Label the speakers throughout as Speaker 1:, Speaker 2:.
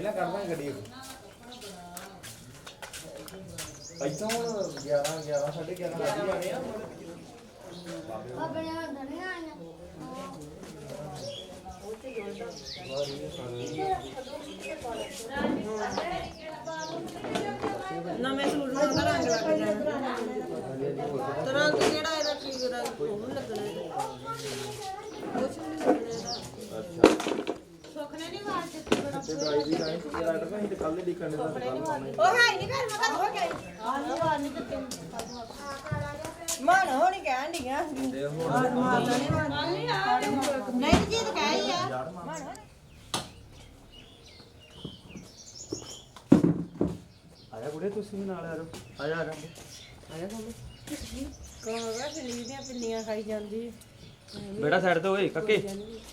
Speaker 1: ਪਹਿਲਾਂ ਕੱਢਦਾ ਗੱਡੀ ਇੱਥੋਂ 11 11 11:30 ਵੱਜ ਜਾਣੇ ਆ।
Speaker 2: ਆਪਣੇ ਹੱਥ ਨਹੀਂ ਆਇਆ
Speaker 3: ਨਵੇਂ ਸੂਟ ਨੂੰ ਉਹਦਾ ਰੰਗ ਲੱਗ ਜਾਣਾ। ਤੇ ਰੰਗ ਜਿਹੜਾ ਇਹਦਾ ਕੀ ਰੰਗ ਉਹ ਨੀ ਲੱਗਣਾ ਇਹਦਾ ਕੁਛ ਵੀ ਨੀ ਲੱਗਣਾ ਇਹਦਾ
Speaker 2: ਸੁਖਨੇ ਨਹੀਂ ਵਾਰ ਦਿੱਤੀ ਬੜਾ
Speaker 1: ਤੇ ਦਵਾਈ ਵੀ ਲਾਈ ਸੀ ਰਾਈਡਰ ਮੈਂ ਤੇ ਕੱਲ ਦੀ ਕਰਨੇ ਦਾ
Speaker 3: ਉਹ ਹੈ ਨਹੀਂ ਘਰ ਮਗਾ ਹੋ ਗਈ
Speaker 2: ਆਹ ਵਾਰ ਨਹੀਂ ਦਿੱਤੀ
Speaker 3: ਮਨ ਹੋਣੀ ਕਹਿਣ ਡੀਆਂ ਮਾਤਾ ਨੇ ਮਨ ਨਹੀਂ ਜੀ ਤਾਂ ਕਹਿ ਹੀ ਆ। ਮਨ ਹੋਣੀ।
Speaker 1: ਆਇਆ ਕੁੜੇ ਤੁਸੀਂ ਵੀ ਨਾਲ ਆ ਜਾਓ ਆ ਜਾ ਆ ਜਾ
Speaker 3: ਆਇਆ ਕੋਲ ਕੋਗਾ ਚਲੀ ਦੀਆਂ ਪਿੰਨੀਆਂ ਖਾਈ ਜਾਂਦੀ।
Speaker 1: ਬੇਟਾ ਸਾਈਡ ਤੇ ਓਏ ਕੱਕੇ।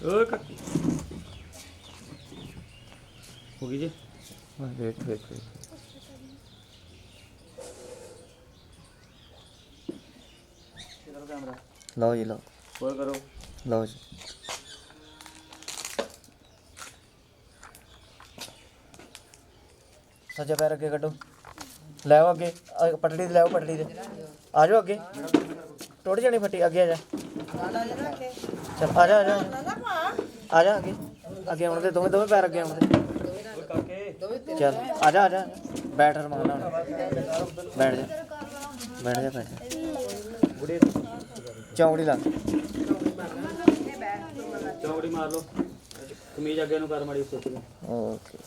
Speaker 1: ਓਏ ਕੱਕੇ। ਹੋ ਗਈ ਜੀ ਵਾ ਵੇਟ ਵੇਟ ਵੇਟ ਕੈਮਰਾ
Speaker 4: ਲਓ ਜੀ ਲਓ
Speaker 1: ਹੋਰ ਕਰੋ
Speaker 4: ਲਓ ਜੀ ਸੱਜਾ ਪੈਰ ਅੱਗੇ ਕੱਢੋ। ਲੈ ਆਓ ਅੱਗੇ। ਅ, ਪਟੜੀ ਤੇ ਲੈ ਆਓ ਪਟੜੀ ਤੇ। ਆ ਜਾਓ ਅੱਗੇ। ਟੁੱਟ ਜਾਣੀ ਫੱਟੀ। ਅੱਗੇ ਆ ਜਾ। ਚੱਲ ਆ ਜਾ ਆ ਜਾ। ਆ ਜਾ ਅੱਗੇ। ਅੱਗੇ ਆਉਣ ਦੇ। ਦੋਵੇਂ ਦੋਵੇਂ ਪੈਰ ਅੱਗੇ ਆਉਣ ਦੇ। ਚੱਲ ਆ ਜਾ ਆ ਜਾ। ਬੈਠ ਰਮਾਨ ਨਾਲ। ਬੈਠ ਜਾ। ਬੈਠ ਜਾ ਬੈਠ ਜਾ। ਚੌਂਕੜੀ ਲਾ।
Speaker 1: ਚੌੜੀ ਮਾਰ ਲਓ। ਕਮੀਜ਼ ਅੱਗੇ ਨੂੰ ਕਰ ਮਾੜੀ ਸੁੱਕ
Speaker 4: ਓਕੇ।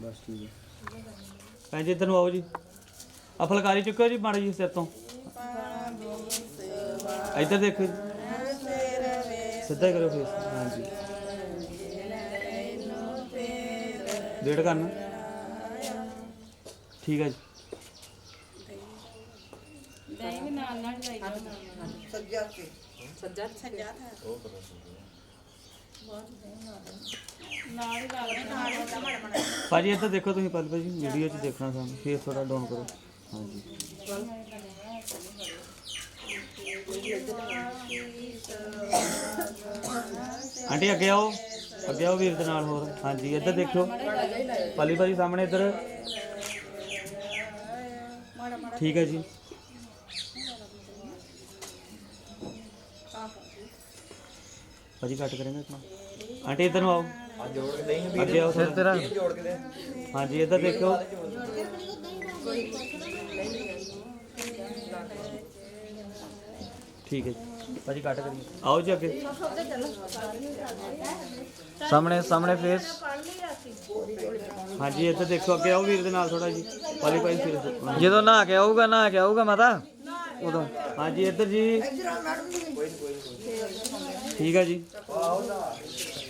Speaker 1: ਬਸ ਠੀਕ ਹੈ। ਭੈਣ ਜੀ ਇੱਧਰ ਨੂੰ ਆਓ ਜੀ। ਆ ਫਲਕਾਰੀ ਚੁੱਕੋ ਜੀ ਮਾੜੀ ਜੀ ਸਿਰ ਤੋਂ। ਇੱਧਰ ਦੇਖੋ ਜੀ। ਸਿੱਧਾ ਕਰੋ ਫੇਸ ਹਾਂਜੀ। ਡੇਢ ਕਰਨਾ। ਠੀਕ ਹੈ ਜੀ।
Speaker 3: ਸੱਜਾ ਕੇ ਸੱਜਾ ਸੱਜਾ
Speaker 1: ਭਾਜੀ, ਇੱਧਰ ਦੇਖੋ ਤੁਸੀਂ ਪਲ ਭਾਜੀ ਵੀਡੀਓ 'ਚ ਦੇਖਣਾ ਸਾਨੂੰ ਫੇਸ ਥੋੜਾ ਡਾਊਨ ਕਰੋ। ਹਾਂਜੀ। ਆਂਟੀ, ਅੱਗੇ ਆਓ। ਅੱਗੇ ਆਓ ਵੀਰ ਦੇ ਨਾਲ ਹੋਰ। ਹਾਂਜੀ, ਇੱਧਰ ਦੇਖੋ। ਪਾਲੀ ਭਾਜੀ ਸਾਹਮਣੇ ਇੱਧਰ। ਠੀਕ ਹੈ ਜੀ। ਭਾਜੀ ਕੱਟ ਕਰਾਂਗੇ ਇਤਨਾ ਆਂਟੀ ਇੱਧਰ ਨੂੰ ਆਓ। ਅੱਗੇ ਆਓ
Speaker 4: ਸਿਰ ਤੇਰਾ
Speaker 1: ਹਾਂਜੀ ਇੱਧਰ ਦੇਖੋ ਠੀਕ ਹੈ ਜੀ। ਭਾਜੀ ਕੱਟ ਕਰੀਏ। ਆਓ ਜੀ ਅੱਗੇ।
Speaker 4: ਸਾਹਮਣੇ ਸਾਹਮਣੇ ਫੇਸ
Speaker 1: ਹਾਂਜੀ ਇੱਧਰ ਦੇਖੋ ਅੱਗੇ ਆਓ ਵੀਰ ਦੇ ਨਾਲ ਥੋੜਾ ਜੀ। ਪਾਲੀ ਭਾਈ ਫਿਰ
Speaker 4: ਜਦੋਂ ਨਹਾ ਕੇ ਆਊਗਾ ਨਹਾ ਕੇ ਆਊਗਾ ਮਾਤਾ। ਉਦੋਂ।
Speaker 1: ਹਾਂਜੀ ਇੱਧਰ ਜੀ। ਠੀਕ ਹੈ ਜੀ।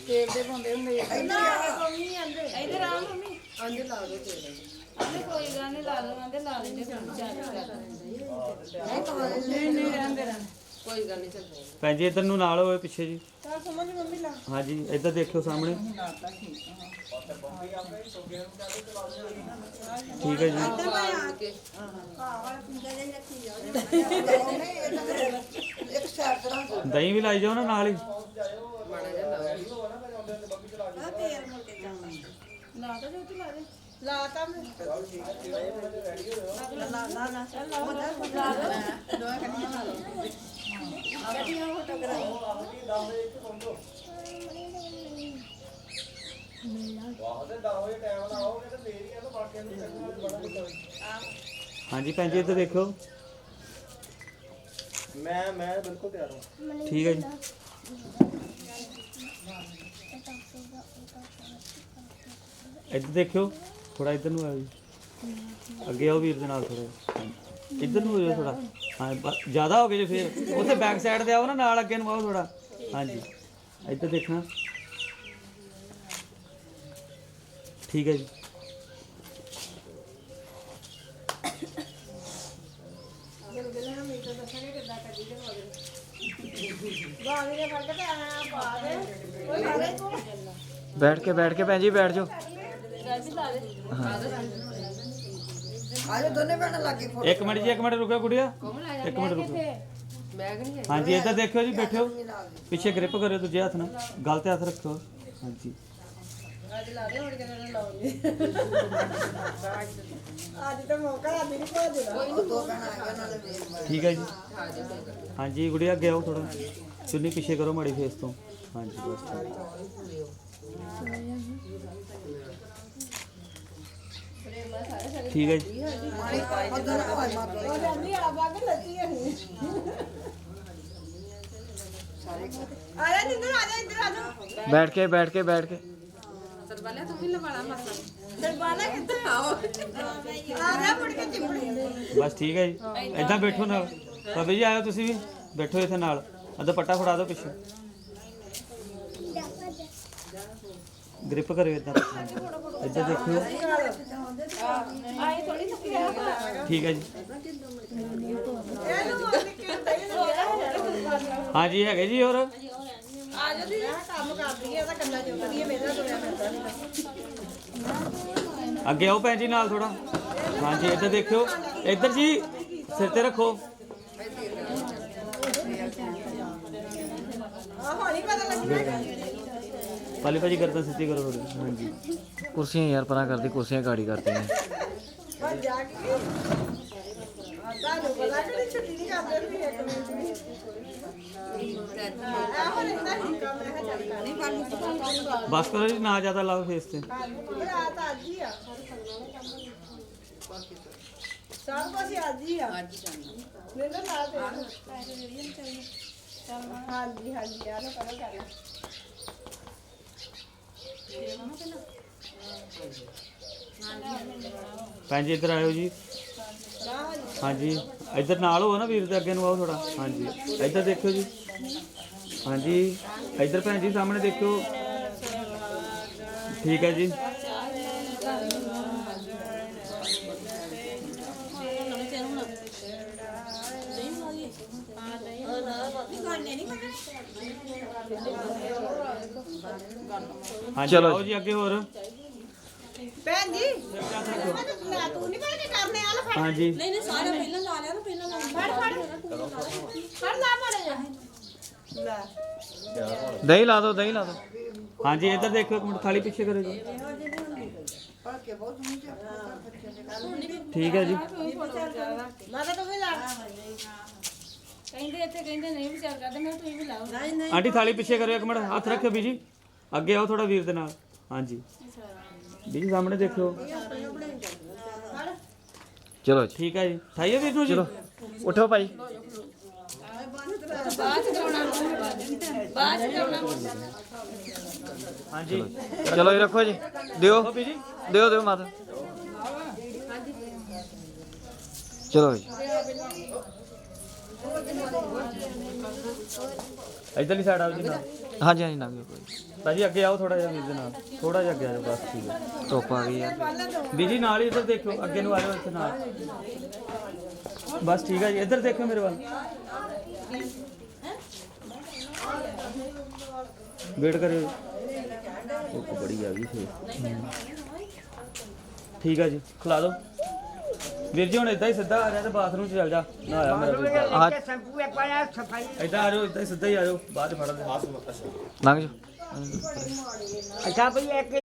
Speaker 3: ਤੇਲ ਦੇ ਪਾਉਂਦੇ ਹੁੰਦੇ ਆ ਇੱਧਰ ਆ ਮੰਮੀ ਆਂਦੇ ਇੱਧਰ ਆ ਮੰਮੀ ਆਂਦੇ ਲਾ ਦੋ ਤੇਲ ਆਂਦੇ ਕੋਈ ਗੱਲ ਨਹੀਂ ਲਾ ਦੋ ਆਂਦੇ ਲਾ ਲੈਂਦੇ ਕੰਮ ਚਾਰ ਨਹੀਂ ਨਹੀਂ ਰਹਿੰਦੇ ਰਹਿੰਦੇ ਕੋਈ ਗੱਲ ਨਹੀਂ ਚੱਲ
Speaker 1: ਭੈਣ ਜੀ ਇੱਧਰ ਨੂੰ ਨਾਲ ਹੋਏ ਪਿੱਛੇ ਜੀ।
Speaker 3: ਤਾਂ ਸਮਝ ਮੰਮੀ ਲਾ
Speaker 1: ਹਾਂਜੀ ਇੱਧਰ ਦੇਖਿਓ ਸਾਹਮਣੇ। ਠੀਕ ਹੈ ਜੀ
Speaker 3: ਇੱਧਰ ਮੈਂ ਆ ਕੇ ਇੱਕ ਸਾਈਡ ਤੇ ਰੱਖ
Speaker 1: ਦਹੀਂ ਵੀ ਲਾਈ ਜਾਓ ਨਾ ਨਾਲ ਹੀ।
Speaker 3: ਲਾ ਤਾਂ ਜੋ ਤੂੰ ਲਾ ਦੇ। ਲਾ ਤਾਂ ਮੈਂ। ਲਾ ਲਾ ਲਾ ਚੱਲ ਲਾ ਲਾ ਦੋ ਦੋ ਕੱਟੀਆਂ ਲਾ ਲਓ ਕੱਟੀਆਂ ਫੋਟੋ ਕਰਾਈ
Speaker 1: ਹਾਂਜੀ ਭੈਣ ਜੀ ਇੱਧਰ ਦੇਖੋ। ਮੈਂ ਮੈਂ ਬਿਲਕੁਲ ਤਿਆਰ ਹਾਂ। ਠੀਕ ਹੈ ਜੀ। ਇੱਧਰ ਦੇਖਿਓ। ਥੋੜਾ ਇੱਧਰ ਨੂੰ ਆਓ ਜੀ। ਅੱਗੇ ਆਓ ਵੀਰ ਦੇ ਨਾਲ ਥੋੜਾ ਇੱਧਰ ਨੂੰ ਹੋ ਜਾਓ ਥੋੜਾ ਹਾਂ, ਬਸ ਜ਼ਿਆਦਾ ਹੋ ਗਏ ਜੇ ਫੇਰ। ਉੱਥੇ ਬੈਕ ਸਾਈਡ ਤੇ ਆਓ ਨਾ, ਨਾਲ ਅੱਗੇ ਨੂੰ ਆਓ ਥੋੜਾ ਹਾਂਜੀ। ਇੱਧਰ ਦੇਖਣਾ। ਠੀਕ ਹੈ ਜੀ।
Speaker 4: ਬੈਠ ਕੇ ਬੈਠ ਕੇ ਭੈਣ ਜੀ, ਬੈਠ ਜਾਓ।
Speaker 3: ਆਜੋ ਦੋਨੇ ਭੈਣਾਂ ਲੱਗੇ
Speaker 1: ਇੱਕ ਮਿੰਟ ਜੀ ਇੱਕ ਮਿੰਟ ਰੁਕੋ ਗੁੜੀਆ ਇੱਕ ਮਿੰਟ ਰੁਕੋ ਹਾਂਜੀ ਇੱਧਰ ਦੇਖਿਓ ਜੀ ਬੈਠਿਓ ਪਿੱਛੇ ਗ੍ਰਿਪ ਕਰਿਓ ਦੂਜੇ ਹੱਥ ਨਾਲ ਗਲ ਤੇ ਹੱਥ ਰੱਖੋ ਹਾਂਜੀ
Speaker 3: ਅੱਜ ਲਾ ਦੇ ਹੁਣ ਕਿਤੇ ਨਾ ਲਾਉਂਦੇ
Speaker 5: ਅੱਜ ਤਾਂ ਮੌਕਾ ਆ ਮੇਰੀ ਭੋਜ ਦਾ
Speaker 1: ਠੀਕ ਹੈ ਜੀ ਹਾਂਜੀ ਗੁੜੀਆ ਅੱਗੇ ਆਓ ਥੋੜਾ ਚੁੰਨੀ ਪਿੱਛੇ ਕਰੋ ਮਾੜੀ ਫੇਸ ਤੋਂ ਹਾਂਜੀ ਬਸ ਠੀਕ ਹੈ ਜੀ।
Speaker 5: ਆ ਇੱਧਰ ਆ
Speaker 4: ਬੈਠ ਕੇ ਬੈਠ ਕੇ ਬੈਠ ਕੇ।
Speaker 3: ਸਰਵਾਲਿਆ ਤੂੰ ਵੀ ਲਵਾਲਾ ਮਸਾ।
Speaker 5: ਦਰਬਾਰਾ ਕਿੱਥੇ ਆਓ? ਆ ਜਾ ਮੁੜ ਕੇ ਚਿੰਬੜੀ।
Speaker 1: ਬਸ ਠੀਕ ਹੈ ਜੀ। ਏਦਾਂ ਬੈਠੋ ਨਾਲ। ਬਾਬੇ ਜੀ ਆਇਓ ਤੁਸੀਂ ਵੀ। ਬੈਠੋ ਇੱਥੇ ਨਾਲ। ਆ ਦੁਪੱਟਾ ਫੜਾ ਦਿਓ ਪਿੱਛੇ। ਗ੍ਰਿਪ ਕਰਿਓ ਇਦਾਂ ਇੱਧਰ ਦੇਖਿਓ।
Speaker 3: ਆਈ ਥੋੜੀ ਥੱਕੀ ਆ
Speaker 1: ਠੀਕ ਹੈ ਜੀ।
Speaker 5: ਇਹਨੂੰ ਆ
Speaker 1: ਹਾਂਜੀ, ਹੈਗੇ ਜੀ ਹੋਰ?
Speaker 5: ਆ ਜਾ ਦੀ ਕੰਮ ਕਰਦੀ ਹੈ ਤਾਂ ਕੰਨਾਂ ਚ ਹੈ ਮੇਰਾ ਤੁਰਿਆ ਫਿਰਦਾ
Speaker 1: ਅੱਗੇ ਆਓ ਭੈਣ ਜੀ ਨਾਲ ਥੋੜਾ ਹਾਂਜੀ, ਇੱਧਰ ਦੇਖਿਓ। ਇੱਧਰ ਜੀ, ਸਿਰ ਤੇ ਰੱਖੋ।
Speaker 5: ਆ ਹੋਣੀ ਪਤਾ ਲੱਗਣਾ।
Speaker 1: ਪਾਲੀ ਭਾਜੀ ਕਰਦਾ ਸਿੱਧੀ ਕਰੋ ਥੋੜੀ ਹਾਂਜੀ
Speaker 4: ਕੁਰਸੀਆਂ ਯਾਰ ਪਰਾਂ ਕਰਦੀ ਕੁਰਸੀਆਂ ਗਾੜੀ ਕਰਦੀਆਂ
Speaker 5: ਬਸ ਜਾ ਕੇ ਤੁਹਾਨੂੰ ਪਤਾ ਕਿ ਛੁੱਟੀ ਨਹੀਂ ਕਰਦੇ ਵੀ ਇੱਕ ਮਿੰਟ ਵੀ ਆ ਹੁਣ ਇੰਨਾ
Speaker 1: ਭੈਣ ਜੀ, ਇੱਧਰ ਆਇਓ ਜੀ। ਹਾਂਜੀ। ਇੱਧਰ ਨਾਲ ਹੋ ਨਾ ਵੀਰ ਦੇ ਅੱਗੇ ਨੂੰ, ਆਓ ਥੋੜਾ ਹਾਂਜੀ। ਇੱਧਰ ਦੇਖਿਓ ਜੀ। ਹਾਂਜੀ। ਇੱਧਰ ਭੈਣ ਜੀ, ਸਾਹਮਣੇ ਦੇਖਿਓ। ਠੀਕ ਹੈ ਜੀ। ਹਾਂਜੀ
Speaker 4: ਚਲੋ
Speaker 1: ਆਓ ਜੀ ਅੱਗੇ ਹੋਰ
Speaker 5: ਭੈਣ ਜੀ ਮੈਂ ਤੂੰ ਨਹੀਂ ਪਤਾ ਕੀ ਕਰਨੇ ਆ ਲੈ ਫੜ
Speaker 1: ਹਾਂਜੀ
Speaker 5: ਫੜ ਫੜ ਫੜ ਲਾ ਮਾੜਾ ਜਾ ਲੈ
Speaker 4: ਦਹੀਂ ਲਾ ਦੋ ਦਹੀਂ ਲਾ ਦੋ
Speaker 1: ਹਾਂਜੀ ਇੱਧਰ ਦੇਖੋ ਇੱਕ ਮਿੰਟ ਥਾਲੀ ਪਿੱਛੇ ਕਰੋ ਜੀ ਠੀਕ ਹੈ ਜੀ
Speaker 5: ਮੈਂ ਤਾਂ ਤੂੰ ਵੀ ਲਾ
Speaker 3: ਕਹਿੰਦੇ ਇੱਥੇ ਕਹਿੰਦੇ ਨਹੀਂ ਵਿਚਾਰ ਕਰਦੇ ਮੈਂ ਤੂੰ ਵੀ ਲਾਓ।
Speaker 1: ਆਂਟੀ ਥਾਲੀ ਪਿੱਛੇ ਕਰਿਓ ਇੱਕ ਮਿੰਟ ਹੱਥ ਰੱਖਿਓ ਬੀਜੀ। ਅੱਗੇ ਆਓ ਥੋੜਾ ਵੀਰ ਦੇ ਨਾਲ। ਹਾਂਜੀ। ਬੀਜੀ ਸਾਹਮਣੇ ਦੇਖਿਓ।
Speaker 4: ਚਲੋ ਜੀ।
Speaker 1: ਠੀਕ ਹੈ ਜੀ। ਖਾਈਏ ਵੀਰ ਨੂੰ ਜੀ?
Speaker 4: ਚਲੋ ਉਠੋ ਭਾਈ।
Speaker 3: ਬਾਅਦ ਚ ਕਰਾਉਣਾ ਬਾਅਦ ਚ ਕਰਾਉਣਾ
Speaker 1: ਹਾਂਜੀ।
Speaker 4: ਚਲੋ ਜੀ ਰੱਖੋ ਜੀ। ਦਿਓ। ਦਿਓ ਦਿਓ ਮਾਤਾ। ਚਲੋ ਜੀ।
Speaker 1: ਇੱਧਰਲੀ ਸਾਈਡ ਆਓ ਜੀ ਨਾਲ
Speaker 4: ਹਾਂਜੀ ਹਾਂਜੀ ਨਾ ਕੋਈ
Speaker 1: ਭਾਜੀ ਅੱਗੇ ਆਓ ਥੋੜਾ ਜਿਹਾ ਵੀਰ ਦੇ ਨਾਲ। ਥੋੜਾ ਜਿਹਾ ਅੱਗੇ ਆ ਜਾਓ ਬਸ ਠੀਕ ਹੈ
Speaker 4: ਧੁੱਪ ਆ ਗਈ ਯਾਰ।
Speaker 1: ਬੀਜੀ ਨਾਲ ਹੀ ਇੱਧਰ ਦੇਖਿਓ ਅੱਗੇ ਨੂੰ ਆ ਜਾਓ ਇੱਥੇ ਨਾਲ। ਬਸ ਠੀਕ ਹੈ ਜੀ ਇੱਧਰ ਦੇਖਿਓ ਮੇਰੇ ਵੱਲ। ਵੇਟ ਕਰਿਓ ਉਹ ਬੜੀ ਆ ਗਈ ਫੇਰ। ਠੀਕ ਹੈ ਜੀ ਖਿਲਾ ਦਿਓ। ਵੀਰ ਜੀ ਹੁਣ ਇਦਾਂ ਹੀ ਸਿੱਧਾ ਆ ਜਾ ਤੇ ਬਾਥਰੂਮ 'ਚ ਚੱਲ ਜਾ। ਨਾ ਆਇਆ ਮੇਰਾ ਵੀਰ
Speaker 4: ਆ
Speaker 1: ਇਦਾਂ ਆ ਜਾਓ ਇਦਾਂ ਹੀ ਸਿੱਧਾ ਹੀ ਆ ਜਾਓ। ਬਾਅਦ 'ਚ ਫੜਨ ਦੇ
Speaker 4: ਲੰਘ ਜਾਓ।
Speaker 6: ਅੱਛਾ ਭਈ ਇੱਕ